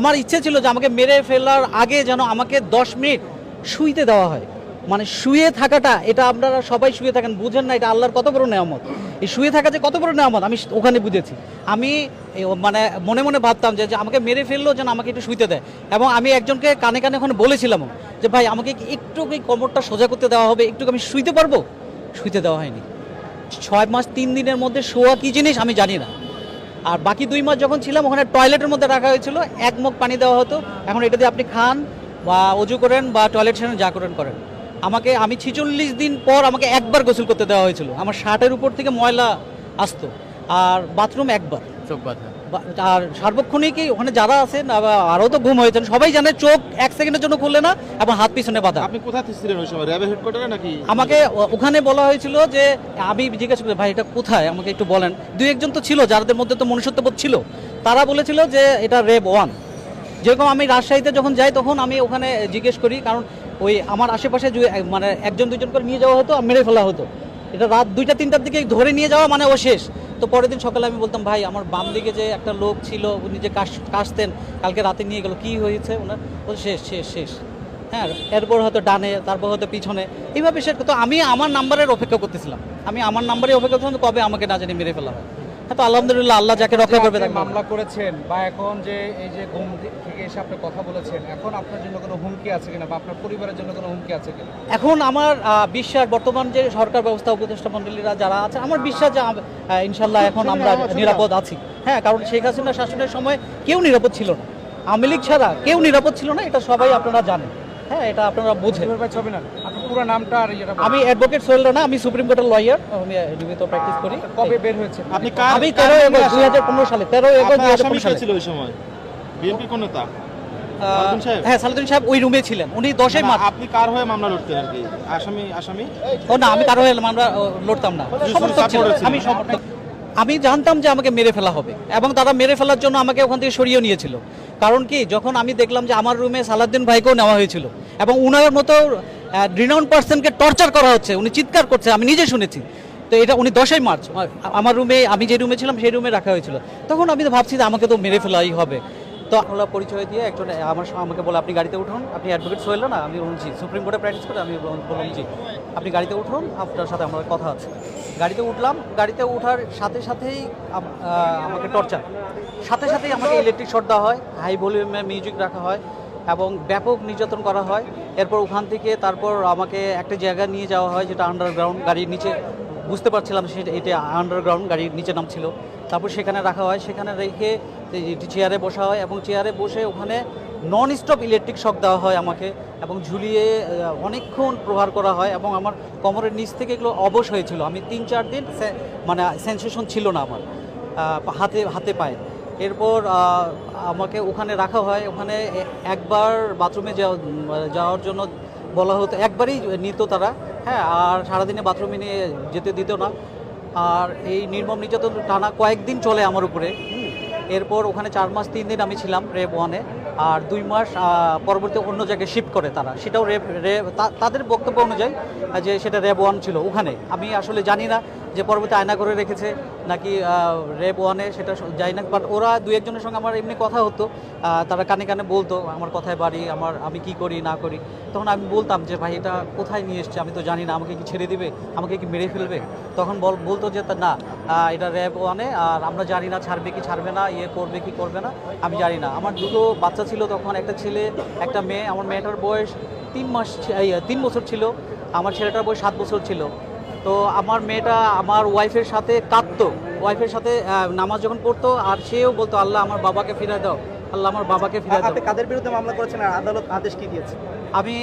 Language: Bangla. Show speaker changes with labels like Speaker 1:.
Speaker 1: আমার ইচ্ছে ছিল যে আমাকে মেরে ফেলার আগে যেন আমাকে দশ মিনিট শুইতে দেওয়া হয়। মানে শুয়ে থাকাটা, এটা আপনারা সবাই শুয়ে থাকেন, বুঝেন না এটা আল্লাহর কত বড় নেয়ামত। এই শুয়ে থাকা যে কত বড় নেয়ামত, আমি ওখানে বুঝেছি। আমি মানে মনে মনে ভাবতাম যে আমাকে মেরে ফেলল যেন আমাকে একটু শুইতে দেয়। এবং আমি একজনকে কানে কানে ওখানে বলেছিলাম যে, ভাই, আমাকে একটু এই কোমরটা সোজা করতে দেওয়া হবে? একটু আমি শুইতে পারব? শুইতে দেওয়া হয়নি। ছয় মাস, তিন দিনের মধ্যে শোয়া কি জিনিস আমি জানি না। আর বাকি দুই মাস যখন ছিলাম, ওখানে টয়লেটের মধ্যে রাখা হয়েছিল। এক মুখ পানি দেওয়া হতো। এখন এটা দিয়ে আপনি খান বা অজু করেন বা টয়লেট সেরেন যা করেন করেন। আমাকে, আমি ছিচল্লিশ দিন পর আমাকে একবার গোসল করতে দেওয়া হয়েছিল। আমার শার্টের উপর থেকে ময়লা আসতো। আর বাথরুম একবার।
Speaker 2: চোখ বাঁধা।
Speaker 1: আর সার্বক্ষণিকই ওখানে যারা আছেন আরও তো ঘুম হয়েছেন সবাই জানে চোখ এক সেকেন্ডের জন্য খুললে না এবং হাত পিছনে বাঁধা।
Speaker 3: আপনি কোথায় ছিলেন ওই সময়? র্যাবের হেডকোয়ার্টারে নাকি?
Speaker 1: আমাকে ওখানে বলা হয়েছিল যে আমি জিজ্ঞাসা করি ভাই এটা কোথায়? আমাকে একটু বলেন। দুই একজন তো ছিল যাদের মধ্যে তো মনুষ্যত্ববোধ ছিল। তারা বলেছিল যে এটা রেব ওয়ান। যেরকম আমি রাজশাহীতে যখন যাই তখন আমি ওখানে জিজ্ঞেস করি কারণ ওই আমার আশেপাশে যে- মানে একজন দুজন করে নিয়ে যাওয়া হতো আর মেরে ফেলা হতো। এটা রাত দুইটা তিনটার দিকে ধরে নিয়ে যাওয়া মানে ও শেষ তো পরের দিন সকালে আমি বলতাম, ভাই, আমার বাম দিকে যে একটা লোক ছিল, উনি যে কাশ, কাশতেন, কালকে রাতে নিয়ে গেল, কি হয়েছে? ওনার শেষ শেষ শেষ। হ্যাঁ এরপর হয়তো ডানে, তারপর হয়তো পিছনে, এইভাবে সে তো আমি আমার নাম্বারের অপেক্ষা করতেছিলাম। আমি আমার নাম্বারে অপেক্ষা করছিলাম কবে আমাকে না জানি মেরে ফেলা হয়। হ্যাঁ তো আলহামদুলিল্লাহ আল্লাহ যাকে রক্ষা করবে তাকে
Speaker 4: মামলা করেছেন বা এখন যে এই যে ঘুম থেকে এসে আপনি কথা বলেছেন এখন আপনার জন্য কোনো হুমকি আছে কিনা বা আপনার পরিবারের জন্য কোনো হুমকি আছে কিনা?
Speaker 1: এখন আমার বিশ্বাস বর্তমান যে সরকার ব্যবস্থা উপদেষ্টা মন্ডলীরা যারা আছে আমার বিশ্বাস যে ইনশাল্লাহ এখন আমরা নিরাপদ আছি। হ্যাঁ কারণ শেখ হাসিনা শাসনের সময় কেউ নিরাপদ ছিল না। আওয়ামী লীগ ছাড়া কেউ নিরাপদ ছিল না এটা সবাই আপনারা জানেন। হ্যাঁ এটা আপনারা বোঝেন।
Speaker 4: এবার ছবি না পুরো নামটা আর
Speaker 1: আমি অ্যাডভোকেট সোহেল রানা আমি সুপ্রিম কোর্টের লয়ার আমি নিয়মিত প্র্যাকটিস করি।
Speaker 4: কবে বের হয়েছে।
Speaker 3: আপনি
Speaker 1: আমি তেরো এগারো দুই হাজার পনেরো সালে তেরো এগারো দুই হাজার পনেরো সালে।
Speaker 3: ছিল ওই সময়? বিএনপি কোন নেতা?
Speaker 1: আহ,
Speaker 3: সালাউদ্দিন সাহেব?
Speaker 1: হ্যাঁ সালাউদ্দিন সাহেব ওই রুমে ছিলেন। উনি দশই
Speaker 3: না,
Speaker 1: মার্চ
Speaker 3: আপনি কার হয়ে মামলা লড়তেন আর কি? আসামি আসামি?
Speaker 1: ও না আমি কারও হয়ে আমরা ও, লড়তাম না। সমর্থক আমি সমর্থক আমি জানতাম যে আমাকে মেরে ফেলা হবে। এবং তারা মেরে ফেলার জন্য আমাকে ওখান থেকে সরিয়ে নিয়েছিল। কারণ কি, যখন আমি দেখলাম যে আমার রুমে সালাদ্দিন ভাইকেও নেওয়া হয়েছিল এবং উনার মতো রিনাউন্ড পার্সনকে টর্চার করা হচ্ছে, উনি চিৎকার করছে, আমি নিজে শুনেছি। তো এটা উনি দশই মার্চ, আমার রুমে আমি যে রুমে ছিলাম, সেই রুমে রাখা হয়েছিল। তখন আমি তো ভাবছি যে আমাকে তো মেরে ফেলাই হবে। তো আমরা পরিচয় দিয়ে একজন, আমার আমাকে বলে, আপনি গাড়িতে উঠুন। আপনি অ্যাডভোকেট সোহেল না আমি বলুন সুপ্রিম কোর্টে প্র্যাকটিস করে আমি বল- বললাম আপনি গাড়িতে উঠুন, আপনার সাথে আমার কথা আছে। গাড়িতে উঠলাম, গাড়িতে ওঠার সাথে সাথেই আমাকে টর্চার সাথে সাথেই আমাকে ইলেকট্রিক শর্ট দেওয়া হয় হাই ভলিউমে মিউজিক রাখা হয় এবং ব্যাপক নির্যাতন করা হয়। এরপর ওখান থেকে তারপর আমাকে একটা জায়গা নিয়ে যাওয়া হয়, যেটা আন্ডারগ্রাউন্ড গাড়ির নিচে বুঝতে পারছিলাম সেটা এটা আন্ডারগ্রাউন্ড গাড়ির নিচে নাম ছিল তারপর সেখানে রাখা হয়, সেখানে রেখে চেয়ারে বসা হয় এবং চেয়ারে বসে ওখানে নন স্টপ ইলেকট্রিক শক দেওয়া হয় আমাকে এবং ঝুলিয়ে অনেকক্ষণ প্রহার করা হয় এবং আমার কোমরের নিচ থেকে এগুলো অবশ হয়েছিল। আমি তিন চার দিন সে- মানে সেন্সেশন ছিল না আমার হাতে হাতে পায়ে। এরপর আমাকে ওখানে রাখা হয়। ওখানে একবার বাথরুমে যাওয়া- যাওয়ার জন্য বলা হতো, একবারই নিত তারা হ্যাঁ আর সারাদিনে বাথরুমে নিয়ে যেতে দিত না। আর এই নির্মম নির্যাতন টানা কয়েকদিন চলে আমার উপরে। এরপর ওখানে চার মাস, তিন দিন আমি ছিলাম রেপ ওয়ানে, আর দুই মাস পরবর্তী অন্য জায়গায় শিফট করে তারা। সেটাও রেপ রেপ তাদের বক্তব্য অনুযায়ী, যে সেটা রেপ ওয়ান ছিল ওখানে। আমি আসলে জানি না যে পরবর্তী আয়না করে রেখেছে, নাকি রেব ওয়ানে সেটা জানি না বাট ওরা দু একজনের সঙ্গে আমার এমনি কথা হতো। তারা কানে কানে বলতো আমার কথায় বাড়ি, আমার, আমি কি করি, না করি। তখন আমি বলতাম যে, ভাই, এটা কোথায় নিয়ে এসছে? আমি তো জানি না, আমাকে কি ছেড়ে দিবে? আমাকে কি মেরে ফেলবে? তখন বল, বলতো যে না এটা র্যাব ওয়ানে আর আমরা জানি না ছাড়বে কি ছাড়বে না ইয়ে করবে কি করবে না, আমি জানি না। আমার দুটো বাচ্চা ছিল তখন, একটা ছেলে, একটা মেয়ে। আমার মেয়েটার বয়স তিন মাস তিন বছর ছিল। আমার ছেলেটার বয়স সাত বছর ছিল। তো আমার মেয়েটা আমার ওয়াইফের সাথে কাঁদতো। ওয়াইফের সাথে নামাজ যখন পড়তো আর সেও বলতো আল্লাহ আমার বাবাকে ফিরে দাও। আল্লাহ আমার বাবাকে ফিরে দাও।
Speaker 5: কাদের বিরুদ্ধে মামলা করেছেন আর আদালত আদেশ কি দিয়েছে?
Speaker 1: আমি